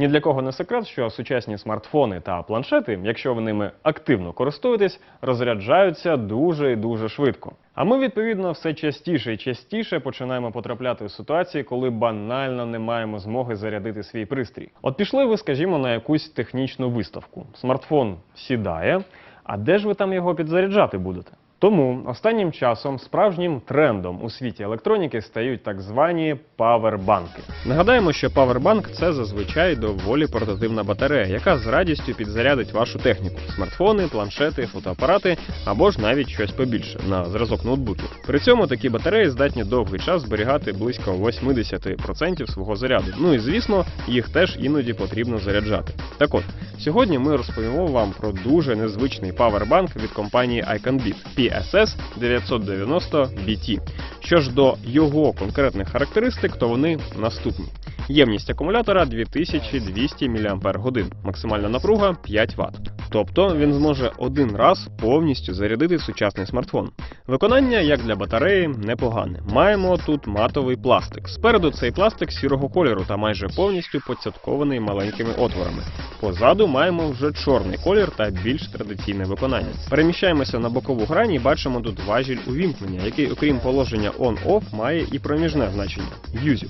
Ні для кого не секрет, що сучасні смартфони та планшети, якщо ви ними активно користуєтесь, розряджаються дуже і дуже швидко. А ми, відповідно, все частіше і частіше починаємо потрапляти в ситуації, коли банально не маємо змоги зарядити свій пристрій. От пішли ви, скажімо, на якусь технічну виставку. Смартфон сідає, а де ж ви там його підзаряджати будете? Тому останнім часом справжнім трендом у світі електроніки стають так звані павербанки. Нагадаємо, що павербанк це зазвичай доволі портативна батарея, яка з радістю підзарядить вашу техніку: смартфони, планшети, фотоапарати або ж навіть щось побільше на зразок ноутбуків. При цьому такі батареї здатні довгий час зберігати близько 80% свого заряду. Ну і звісно, їх теж іноді потрібно заряджати. Так от, сьогодні ми розповімо вам про дуже незвичний павербанк від компанії iConbit PSS 990 BT. Що ж до його конкретних характеристик, то вони наступні. Ємність акумулятора 2200 мАч, максимальна напруга 5 Вт. Тобто він зможе один раз повністю зарядити сучасний смартфон. Виконання, як для батареї, непогане. Маємо тут матовий пластик. Спереду цей пластик сірого кольору та майже повністю поцяткований маленькими отворами. Позаду маємо вже чорний колір та більш традиційне виконання. Переміщаємося на бокову грані і бачимо тут важіль увімкнення, який, окрім положення on-off, має і проміжне значення Music.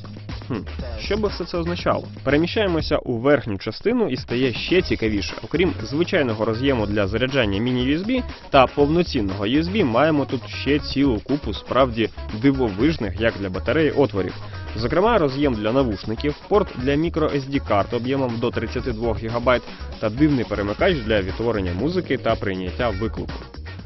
Хм, що би все це означало? Переміщаємося у верхню частину і стає ще цікавіше. Окрім звичайного роз'єму для заряджання міні-USB та повноцінного USB, маємо тут ще цілу купу справді дивовижних, як для батареї, отворів. Зокрема, роз'єм для навушників, порт для microSD карт об'ємом до 32 ГБ та дивний перемикач для відтворення музики та прийняття виклику.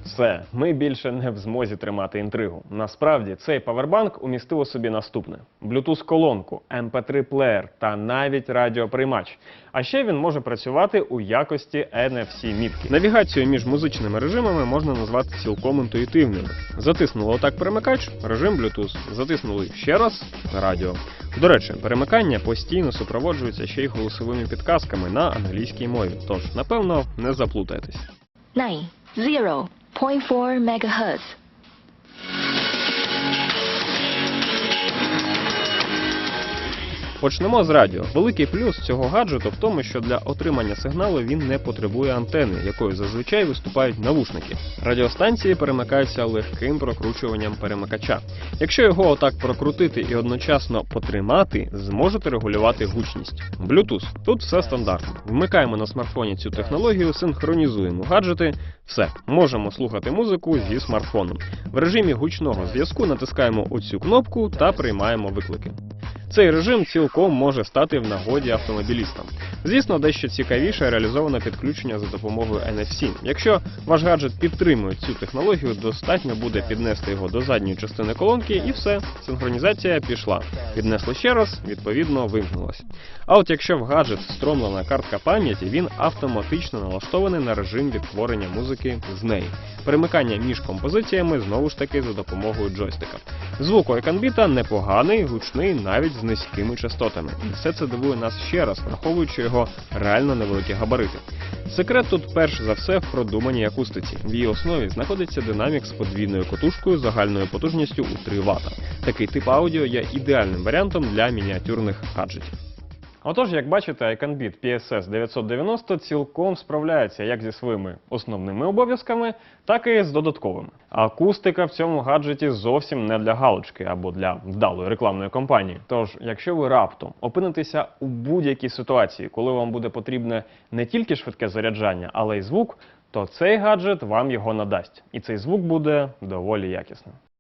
Все, ми більше не в змозі тримати інтригу. Насправді цей павербанк умістив у собі наступне: Bluetooth колонку, MP3 плеєр та навіть радіоприймач. А ще він може працювати у якості NFC мітки. Навігацію між музичними режимами можна назвати цілком інтуїтивною. Затиснули отак перемикач, режим Bluetooth. Затиснули ще раз радіо. До речі, перемикання постійно супроводжується ще й голосовими підказками на англійській мові. Тож, напевно, не заплутайтесь. 9, 0.4 MHz. Почнемо з радіо. Великий плюс цього гаджету в тому, що для отримання сигналу він не потребує антени, якою зазвичай виступають навушники. Радіостанції перемикаються легким прокручуванням перемикача. Якщо його отак прокрутити і одночасно потримати, зможете регулювати гучність. Bluetooth. Тут все стандартно. Вмикаємо на смартфоні цю технологію, синхронізуємо гаджети. Все, можемо слухати музику зі смартфоном. В режимі гучного зв'язку натискаємо оцю кнопку та приймаємо виклики. Цей режим цілком може стати в нагоді автомобілістам. Звісно, дещо цікавіше реалізовано підключення за допомогою NFC. Якщо ваш гаджет підтримує цю технологію, достатньо буде піднести його до задньої частини колонки і все, синхронізація пішла. Піднесли ще раз, відповідно, вимкнулась. А от якщо в гаджет встромлена картка пам'яті, він автоматично налаштований на режим відтворення музики з неї. Перемикання між композиціями знову ж таки за допомогою джойстика. Звук у еканбіта непоганий, гучний, навіть з низькими частотами. Все це дивує нас ще раз, враховуючи його реально невеликі габарити. Секрет тут перш за все в продуманій акустиці. В її основі знаходиться динамік з подвійною котушкою загальною потужністю у 3 Вт. Такий тип аудіо є ідеальним варіантом для мініатюрних гаджетів. Отож, як бачите, iConbit PSS 990 цілком справляється як зі своїми основними обов'язками, так і з додатковими. Акустика в цьому гаджеті зовсім не для галочки або для вдалої рекламної кампанії. Тож, якщо ви раптом опинитеся у будь-якій ситуації, коли вам буде потрібне не тільки швидке заряджання, але й звук, то цей гаджет вам його надасть. І цей звук буде доволі якісним.